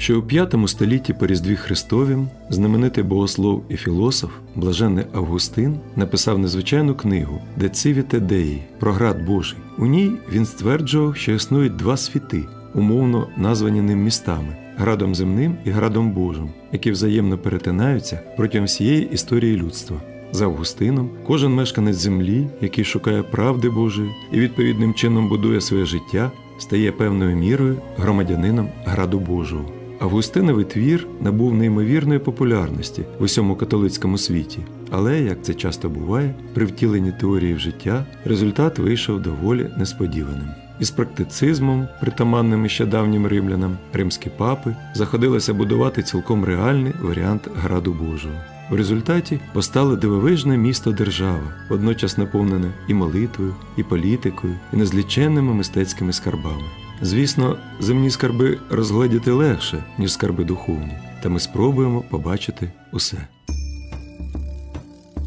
що у V столітті по Різдві Христовім знаменитий богослов і філософ, блаженний Августин, написав незвичайну книгу «De Civite Dei» про град Божий. У ній він стверджував, що існують два світи, умовно названі ним містами градом земним і градом Божим, які взаємно перетинаються протягом всієї історії людства. За Августином, кожен мешканець землі, який шукає правди Божої і відповідним чином будує своє життя, стає певною мірою громадянином граду Божого. Августиновий твір набув неймовірної популярності в усьому католицькому світі, але, як це часто буває, при втіленні теорії в життя результат вийшов доволі несподіваним. Із практицизмом, притаманним ще давнім римлянам, римські папи заходилися будувати цілком реальний варіант граду Божого. В результаті постало дивовижне місто держава, водночас наповнене і молитвою, і політикою, і незліченними мистецькими скарбами. Звісно, земні скарби розгледіти легше, ніж скарби духовні, та ми спробуємо побачити усе.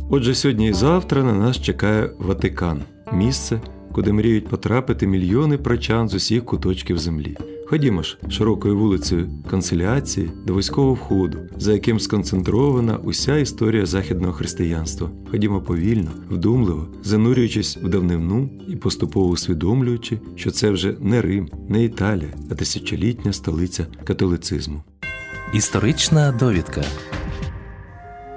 Отже, сьогодні і завтра на нас чекає Ватикан місце, куди мріють потрапити мільйони прочан з усіх куточків землі. Ходімо ж широкою вулицею канцеляції до військового входу, за яким сконцентрована уся історія західного християнства. Ходімо повільно, вдумливо, занурюючись в давнину і поступово усвідомлюючи, що це вже не Рим, не Італія, а тисячолітня столиця католицизму. Історична довідка.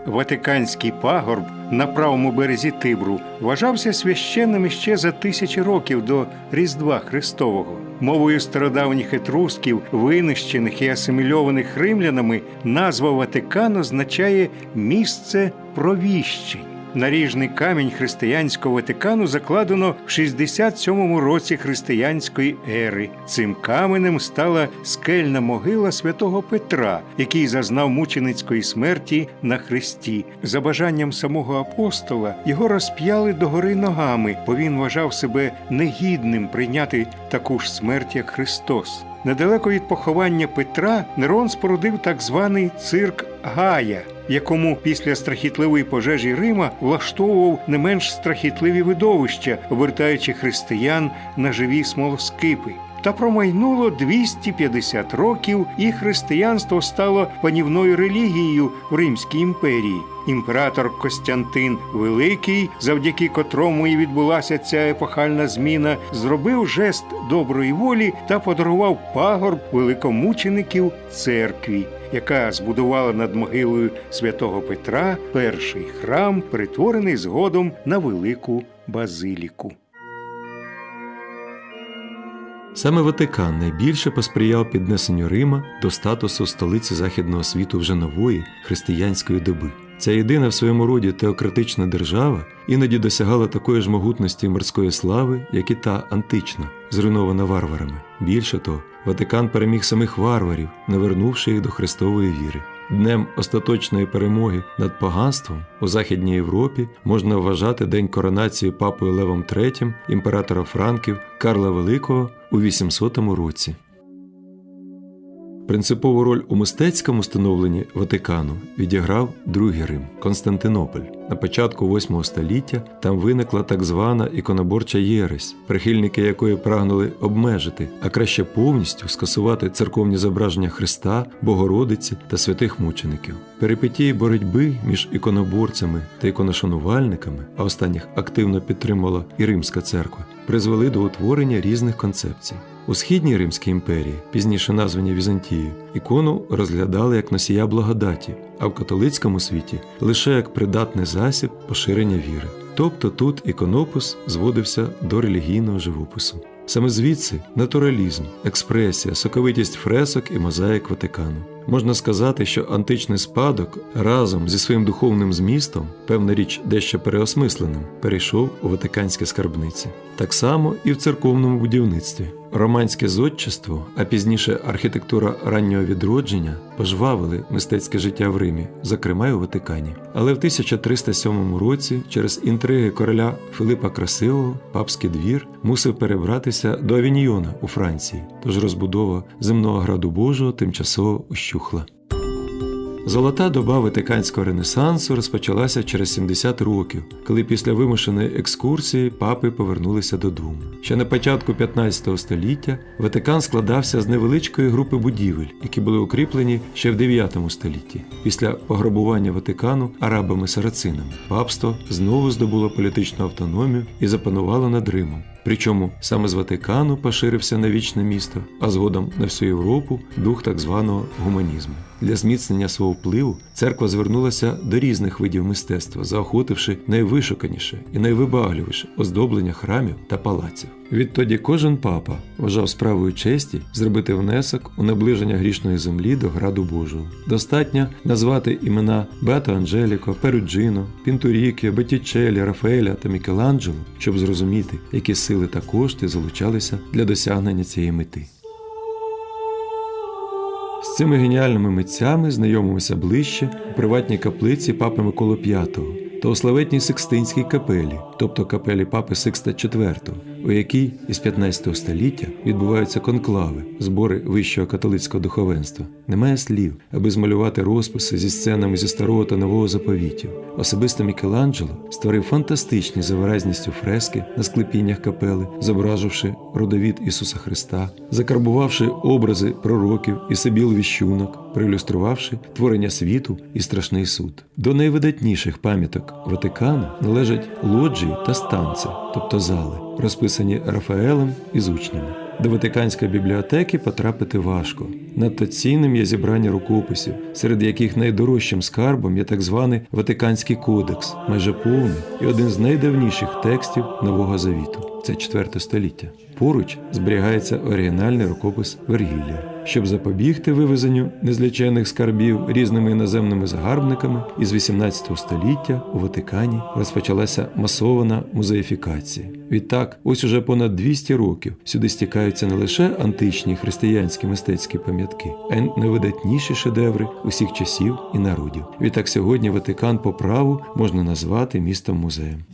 Ватиканський пагорб на правому березі Тибру вважався священним ще за тисячі років до Різдва Христового. Мовою стародавніх етрусків, винищених і асимільованих римлянами, назва Ватикан означає місце провіщень. Наріжний камінь християнського Ватикану закладено в 67-му році християнської ери. Цим каменем стала скельна могила святого Петра, який зазнав мученицької смерті на хресті. За бажанням самого апостола його розп'яли догори ногами, бо він вважав себе негідним прийняти таку ж смерть, як Христос. Недалеко від поховання Петра Нерон спорудив так званий цирк Гая, якому після страхітливої пожежі Рима влаштовував не менш страхітливі видовища, обертаючи християн на живі смолоскипи. Та промайнуло 250 років, і християнство стало панівною релігією в Римській імперії. Імператор Костянтин Великий, завдяки котрому і відбулася ця епохальна зміна, зробив жест доброї волі та подарував пагорб великомучеників церкві, яка збудувала над могилою святого Петра перший храм, перетворений згодом на велику базиліку. Саме Ватикан найбільше посприяв піднесенню Рима до статусу столиці західного світу вже нової християнської доби. Ця єдина в своєму роді теократична держава іноді досягала такої ж могутності морської слави, як і та антична, зруйнована варварами. Більше того, Ватикан переміг самих варварів, навернувши їх до Христової віри. Днем остаточної перемоги над поганством у Західній Європі можна вважати день коронації папою Левом III імператора Франків Карла Великого у 800 році. Принципову роль у мистецькому становленні Ватикану відіграв другий Рим Константинополь. На початку 8 століття там виникла так звана іконоборча єресь, прихильники якої прагнули обмежити, а краще повністю скасувати церковні зображення Христа, Богородиці та святих мучеників. Перипетії боротьби між іконоборцями та іконошанувальниками, а останніх активно підтримувала і Римська церква, призвели до утворення різних концепцій. У східній Римській імперії, пізніше названі Візантією, ікону розглядали як носія благодаті, а в католицькому світі лише як придатний засіб поширення віри. Тобто тут іконопис зводився до релігійного живопису. Саме звідси натуралізм, експресія, соковитість фресок і мозаїк Ватикану. Можна сказати, що античний спадок разом зі своїм духовним змістом, певна річ дещо переосмисленим, перейшов у ватиканські скарбниці. Так само і в церковному будівництві. Романське зодчество, а пізніше архітектура раннього відродження пожвавили мистецьке життя в Римі, зокрема й у Ватикані. Але в 1307 році, через інтриги короля Филипа Красивого, папський двір мусив перебратися до Авіньйона у Франції, тож розбудова земного граду Божого тимчасово ущухла. Золота доба Ватиканського ренесансу розпочалася через 70 років, коли після вимушеної екскурсії папи повернулися додому. Ще на початку 15 століття Ватикан складався з невеличкої групи будівель, які були укріплені ще в 9 столітті. Після пограбування Ватикану арабами-сарацинами папство знову здобуло політичну автономію і запанувало над Римом. Причому саме з Ватикану поширився на вічне місто, а згодом на всю Європу дух так званого гуманізму. Для зміцнення свого впливу церква звернулася до різних видів мистецтва, заохотивши найвишуканіше і найвибагливіше оздоблення храмів та палаців. Відтоді кожен папа вважав справою честі зробити внесок у наближення грішної землі до граду Божого. Достатньо назвати імена Бето Анджеліко, Перуджино, Пінтурікі, Беттічелі, Рафаеля та Мікеланджело, щоб зрозуміти, які сили та кошти залучалися для досягнення цієї мети. Цими геніальними митцями знайомимося ближче у приватній каплиці папи Миколи V та у славетній Сикстинській капелі, тобто капелі папи Сикста IV, у якій із 15 століття відбуваються конклави, збори вищого католицького духовенства. Немає слів, аби змалювати розписи зі сценами зі старого та нового заповітів. Особисто Мікеланджело створив фантастичні за виразністю фрески на склепіннях капели, зображивши родовід Ісуса Христа, закарбувавши образи пророків і сибіл віщунок, проілюструвавши творення світу і страшний суд. До найвидатніших пам'яток Ватикану належать лоджії та станци, тобто зали, розписані Рафаелем і з учнями. До Ватиканської бібліотеки потрапити важко. Надто цінним є зібрання рукописів, серед яких найдорожчим скарбом є так званий Ватиканський кодекс, майже повний і один з найдавніших текстів Нового Завіту. Це 4 століття. Поруч зберігається оригінальний рукопис Вергілія. Щоб запобігти вивезенню незлічених скарбів різними іноземними загарбниками, із 18 століття у Ватикані розпочалася масована музеїфікація. Відтак, ось уже понад 200 років сюди стікаються не лише античні християнські мистецькі пам'ятки, а й найвидатніші шедеври усіх часів і народів. Відтак сьогодні Ватикан по праву можна назвати містом музеєм.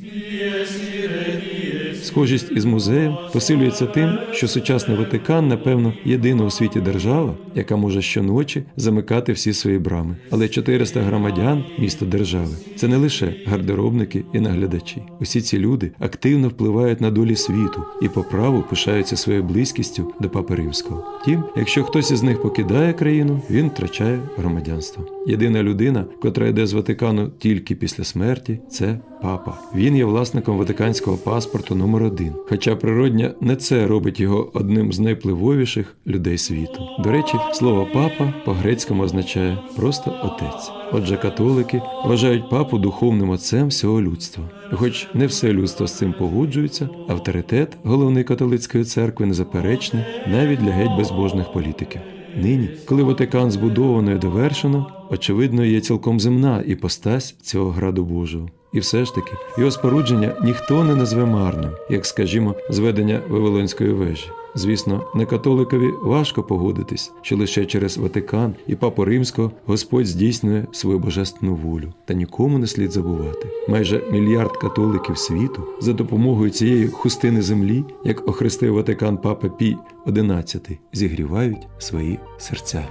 Схожість із музеєм посилюється тим, що сучасний Ватикан, напевно, єдина у світі держава, яка може щоночі замикати всі свої брами. Але 400 громадян міста держави це не лише гардеробники і наглядачі. Усі ці люди активно впливають на долі світу і по праву пишаються своєю близькістю до Папи Римського. Втім, якщо хтось із них покидає країну, він втрачає громадянство. Єдина людина, котра йде з Ватикану тільки після смерті, це папа. Він є власником ватиканського паспорту номер один. Хоча природня не це робить його одним з найвпливовіших людей світу. До речі, слово папа по-грецькому означає просто отець. Отже, католики вважають папу духовним отцем всього людства. Хоч не все людство з цим погоджується, авторитет головної католицької церкви незаперечний навіть для геть безбожних політиків. Нині, коли Ватикан збудовано і довершено, очевидно, є цілком земна іпостась цього граду Божого. І все ж таки, його спорудження ніхто не назве марним, як, скажімо, зведення Вавилонської вежі. Звісно, не католикові важко погодитись, що лише через Ватикан і Папу Римського Господь здійснює свою божественну волю. Та нікому не слід забувати. Майже мільярд католиків світу за допомогою цієї хустини землі, як охрестив Ватикан Папа Пій XI, зігрівають свої серця.